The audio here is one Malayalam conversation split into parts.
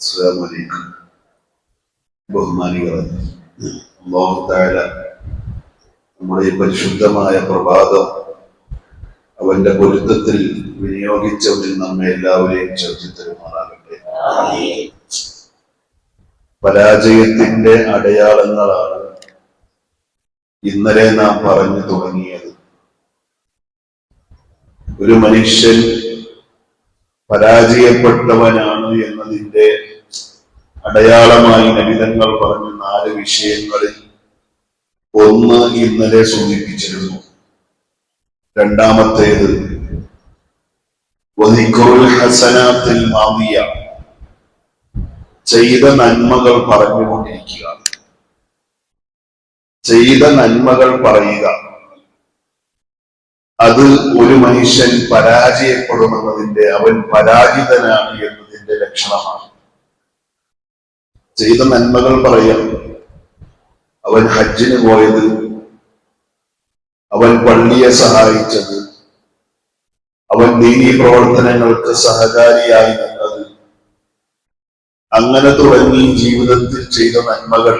അസ്സലാമലൈക്കും ബഹുമാനികളെ അള്ളാഹുത്തായ നമ്മുടെ ഈ പരിശുദ്ധമായ പ്രഭാതം അവന്റെ പൊരുത്തത്തിൽ വിനിയോഗിച്ചവരിൽ നമ്മെ എല്ലാവരെയും ചേർത്തി തരുമാറാകട്ടെ പരാജയത്തിന്റെ അടയാളങ്ങളാണ് ഇന്നലെ നാം പറഞ്ഞു തുടങ്ങിയത്. ഒരു മനുഷ്യൻ പരാജയപ്പെട്ടവനാണ് എന്നതിന്റെ അടയാളമായി നബിതങ്ങൾ പറഞ്ഞ നാല് വിഷയങ്ങളിൽ ഒന്ന് ഇന്നലെ സൂചിപ്പിച്ചിരുന്നു. രണ്ടാമത്തേത് ഹസനാത്തിൽ മാമിയ ചെയ്ത നന്മകൾ പറഞ്ഞുകൊണ്ടിരിക്കുക. ചെയ്ത നന്മകൾ പറയുക. അത് ഒരു മനുഷ്യൻ പരാജയപ്പെടുമെന്നതിന്റെ അവൻ പരാജിതനാണ് എന്നതിന്റെ ലക്ഷണമാണ്. ചെയ്ത നന്മകൾ പറയാം. അവൻ ഹജ്ജിന് പോയത് അവൻ പള്ളിയെ സഹായിച്ചത് അവൻ ദീനീ പ്രവർത്തനങ്ങൾക്ക് സഹകാരിയായി നിന്നത്. അങ്ങനെ തുടങ്ങി ജീവിതത്തിൽ ചെയ്ത നന്മകൾ.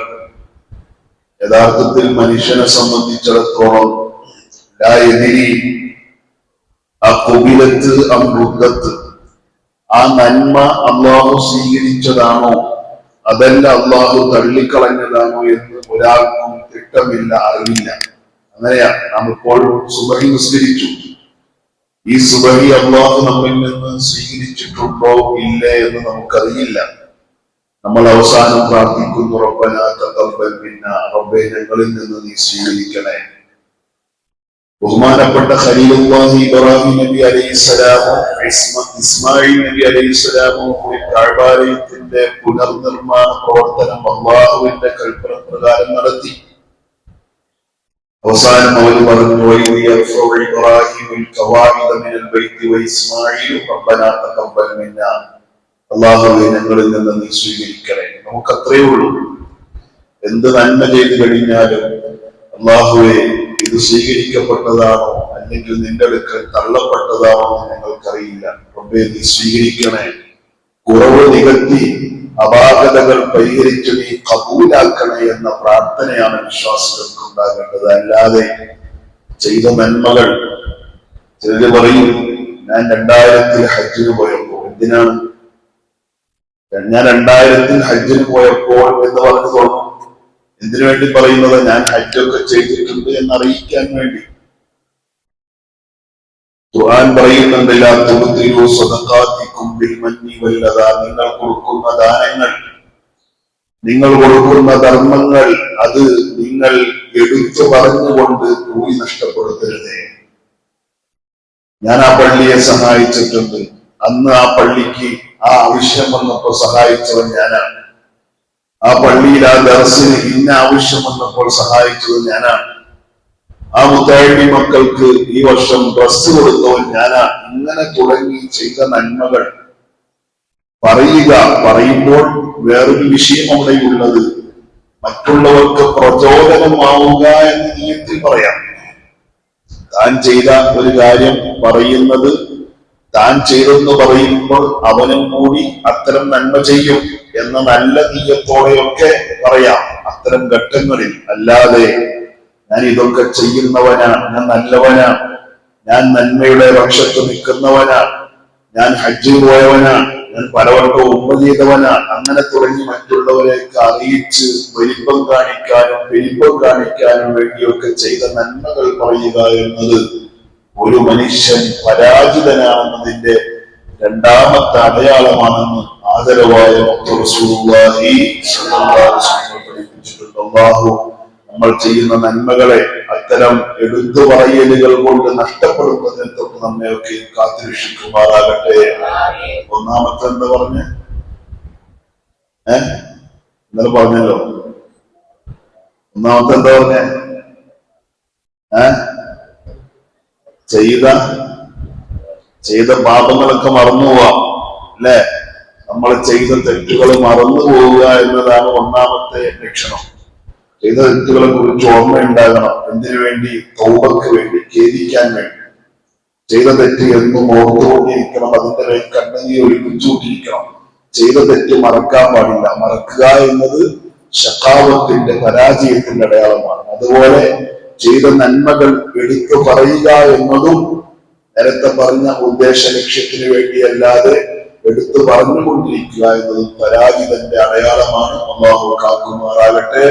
യഥാർത്ഥത്തിൽ മനുഷ്യനെ സംബന്ധിച്ചിടത്തോളം ആ എതിരി ആ കുബിലത്ത് അമൃതത്ത് ആ നന്മ അള്ളാഹു സ്വീകരിച്ചതാണോ? അതല്ല അള്ളാഹു തള്ളിക്കളഞ്ഞതാണോ എന്ന് ഒരാൾക്കും തിട്ടമില്ല അറിയില്ല അങ്ങനെയാ നാം ഇപ്പോൾ സുബഹി നിസ്കരിച്ചു. ഈ സുബഹി അള്ളാഹു നമ്മിൽ നിന്ന് സ്വീകരിച്ചിട്ടുണ്ടോ ഇല്ലേ എന്ന് നമുക്കറിയില്ല. നമ്മൾ അവസാനം പ്രാർത്ഥിക്കുന്നു റബ്ബനാ തഖബ്ബൽ മിന്നാ റബ്ബേ ഞങ്ങളിൽ നിന്ന് നീ സ്വീകരിക്കണേ. ബഹുമാനപ്പെട്ട ഖലീലുല്ലാഹി പുനർനിർമ്മാണ പ്രവർത്തനം അള്ളാഹുവിന്റെ കൽപ്പന പ്രകാരം നടത്തി. അവസാനം അവർ പറഞ്ഞു അള്ളാഹുവിനെ ഞങ്ങളിൽ നിന്ന് നീ സ്വീകരിക്കണേ. നമുക്ക് അത്രയേ ഉള്ളൂ. എന്ത് നന്മ ചെയ്തു കഴിഞ്ഞാലും അള്ളാഹുവെ ഇത് സ്വീകരിക്കപ്പെട്ടതാണോ? അല്ലെങ്കിൽ നിന്റെ അടുക്കൽ തള്ളപ്പെട്ടതാണോ എന്ന് ഞങ്ങൾക്കറിയില്ല റബ്ബേ നീ സ്വീകരിക്കണേ കുറവ് നികത്തി അപാകതകൾ പരിഹരിച്ച് നീ കബൂലാക്കണേ എന്ന പ്രാർത്ഥനയാണ് വിശ്വാസികൾക്ക് ഉണ്ടാകേണ്ടത്. അല്ലാതെ ചെയ്ത നന്മകൾ ചിലര് പറയും ഞാൻ രണ്ടായിരത്തിൽ ഹജ്ജിന് പോയപ്പോൾ എന്തിനാണ്? ഞാൻ രണ്ടായിരത്തിൽ ഹജ്ജിന് പോയപ്പോൾ എന്ന് പറഞ്ഞു തോന്നും. എന്തിനു വേണ്ടി പറയുന്നത്? ഞാൻ ഹജ്ജൊക്കെ ചെയ്തിട്ടുണ്ട് എന്ന് അറിയിക്കാൻ വേണ്ടി. ഖുർആൻ പറയുന്നുണ്ട് നിങ്ങൾ കൊടുക്കുന്ന ദാനങ്ങൾ നിങ്ങൾ കൊടുക്കുന്ന ധർമ്മങ്ങൾ അത് നിങ്ങൾ എടുത്തു പറഞ്ഞുകൊണ്ട് പോയി നഷ്ടപ്പെടുത്തരുതേ. ഞാൻ ആ പള്ളിയെ സഹായിച്ചിട്ടുണ്ട്. അന്ന് ആ പള്ളിക്ക് ആ ആവശ്യം വന്നപ്പോ സഹായിച്ചവൻ ഞാനാണ്. ആ പള്ളിയിൽ ആ ദർസിന് ഇന്ന ആവശ്യം വന്നപ്പോൾ സഹായിച്ചത് ഞാനാണ്. ആ മുത്താഴി മക്കൾക്ക് ഈ വർഷം ഡ്രസ് കൊടുത്തവൻ ഞാനാണ് ഇങ്ങനെ തുടങ്ങി ചെയ്ത നന്മകൾ. പറയുക പറയുമ്പോൾ വേറൊരു വിഷയം അവിടെയുള്ളത്. മറ്റുള്ളവർക്ക് പ്രചോദനമാവുക എന്ന നിയത്തിൽ പറയാം. താൻ ചെയ്ത ഒരു കാര്യം പറയുന്നത് താൻ ചെയ്തെന്ന് പറയുമ്പോൾ അവനും കൂടി അത്തരം നന്മ ചെയ്യും എന്ന നല്ല നീയത്തോടെയൊക്കെ പറയാം അത്തരം ഘട്ടങ്ങളിൽ. അല്ലാതെ ഞാൻ ഇതൊക്കെ ചെയ്യുന്നവനാണ് ഞാൻ നല്ലവനാണ് ഞാൻ നന്മയുടെ പക്ഷത്ത് നിൽക്കുന്നവനാണ് ഞാൻ ഹജ്ജിൽ പോയവനാണ് ഞാൻ പലവട്ടം ഉമ്മ ചെയ്തവനാണ്. അങ്ങനെ തുടങ്ങി മറ്റുള്ളവരെയൊക്കെ അറിയിച്ച് വലിപ്പം കാണിക്കാനും വലിപ്പം കാണിക്കാനും വേണ്ടിയൊക്കെ ചെയ്ത നന്മകൾ പറയുക എന്നത് ഒരു മനുഷ്യൻ പരാജിതനാണെന്നതിന്റെ രണ്ടാമത്തെ അടയാളമാണെന്ന് ആദരവായ നമ്മൾ ചെയ്യുന്ന നന്മകളെ അത്തരം എടുത്തു പറയലുകൾ കൊണ്ട് നഷ്ടപ്പെടുന്നതിൽ തൊട്ട് നമ്മയൊക്കെ കാത്തുരക്ഷിക്കുമാറാകട്ടെ. ഒന്നാമത്തെ എന്താ പറഞ്ഞ? ഏ? ഇന്നലെ പറഞ്ഞല്ലോ. ഒന്നാമത്തെ എന്താ പറഞ്ഞേ? ഏ? ചെയ്ത ചെയ്ത പാപങ്ങളൊക്കെ മറന്നു പോവാം അല്ലെ? നമ്മൾ ചെയ്ത തെറ്റുകൾ മറന്നു പോവുക എന്നതാണ് ഒന്നാമത്തെ ലക്ഷണം. ചെയ്ത തെറ്റുകളെ കുറിച്ച് ഓർമ്മ ഓർമ്മയുണ്ടാകണം എന്തിനു വേണ്ടി? തൗബക്ക് വേണ്ടി ഖേദിക്കാൻ വേണ്ടി. ചെയ്ത തെറ്റ് എന്നും ഓർത്തുകൊണ്ടിരിക്കണം അതിന്റെ മേൽ കണ്ണുനീർ ഒഴിപ്പിച്ചുകൊണ്ടിരിക്കണം ചെയ്ത തെറ്റ് മറക്കാൻ പാടില്ല. മറക്കുക എന്നത് ശക്കാവത്തിന്റെ പരാജയത്തിന്റെ അടയാളമാണ്. അതുപോലെ ചെയ്ത നന്മകൾ എടുത്തു പറയുക എന്നതും നേരത്തെ പറഞ്ഞ ഉദ്ദേശ ലക്ഷ്യത്തിന് വേണ്ടിയല്ലാതെ എടുത്തു പറഞ്ഞുകൊണ്ടിരിക്കുക എന്നതും പരാജിതന്റെ അടയാളമാണ്. അള്ളാഹു കാക്കുമാറാകട്ടെ.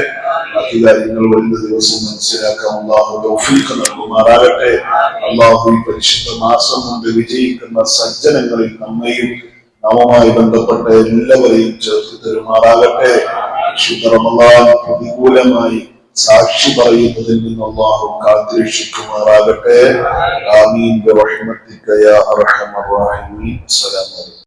ബാക്കി കാര്യങ്ങൾ വരുന്ന ദിവസം മനസ്സിലാക്കാൻ അള്ളാഹു തൗഫീഖ് നൽകുമാറാകട്ടെ. അള്ളാഹു ഈ പരിശുദ്ധ മാസം കൊണ്ട് വിജയിക്കുന്ന സജ്ജനങ്ങളിൽ നമ്മയും നവമായി ബന്ധപ്പെട്ട എല്ലാവരെയും ചേർത്ത് തരുമാറാകട്ടെ. പ്രതികൂലമായി സാക്ഷി പറയുന്നതിൽ നിന്ന് അള്ളാഹു കാത്തിരക്ഷിക്കുമാറാകട്ടെ. ആമീൻ. ബിറഹ്മതിക യാ അർഹമർ റഹീമീൻ. അസ്സലാമു അലൈക്കും.